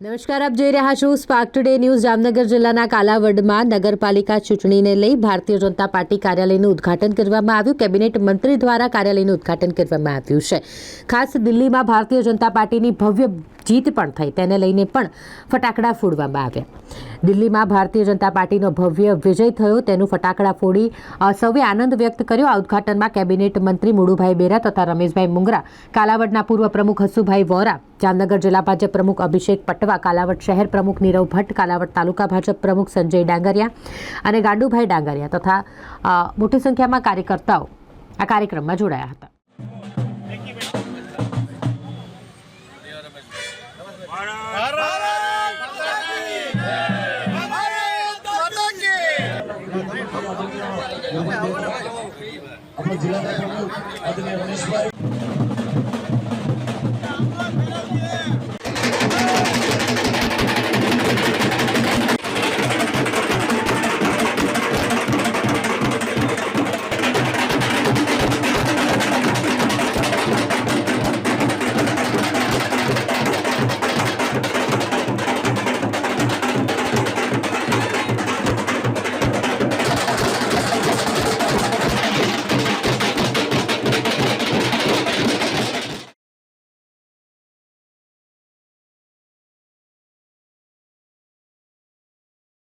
નમસ્કાર, આપ જોઈ રહ્યા છો સ્પાર્ક ટુડે ન્યૂઝ જામનગર જિલ્લાના કાલાવડમાં નગરપાલિકા ચૂંટણીને લઈ ભારતીય જનતા પાર્ટી કાર્યાલયનું ઉદ્ઘાટન કરવામાં આવ્યું. કેબિનેટ મંત્રી દ્વારા કાર્યાલયનું ઉદ્ઘાટન કરવામાં આવ્યું છે. ખાસ દિલ્હીમાં ભારતીય જનતા પાર્ટીની ભવ્ય જીત પણ થઈ, તેને લઈને પણ ફટાકડા ફોડવામાં આવ્યા. દિલ્હીમાં ભારતીય જનતા પાર્ટીનો ભવ્ય વિજય થયો, તેનું ફટાકડા ફોડી સૌએ આનંદ વ્યક્ત કર્યો. આ ઉદ્ઘાટનમાં કેબિનેટ મંત્રી મુળુભાઈ બેરા તથા રમેશભાઈ મુંગરા, કાલાવડના પૂર્વ પ્રમુખ હસુભાઈ વોરા જામનગર જિલ્લા ભાજપ પ્રમુખ અભિષેક પટવા, કાલાવડ શહેર પ્રમુખ નીરવ ભટ્ટ, કાલાવડ તાલુકા ભાજપ પ્રમુખ સંજય ડાંગરિયા અને ગાંડુભાઈ ડાંગરિયા તથા મોટી સંખ્યામાં કાર્યકર્તાઓ આ કાર્યક્રમમાં જોડાયા હતા. આપણા જિલ્લા પ્રમુખ આદરણીય રમેશભાઈ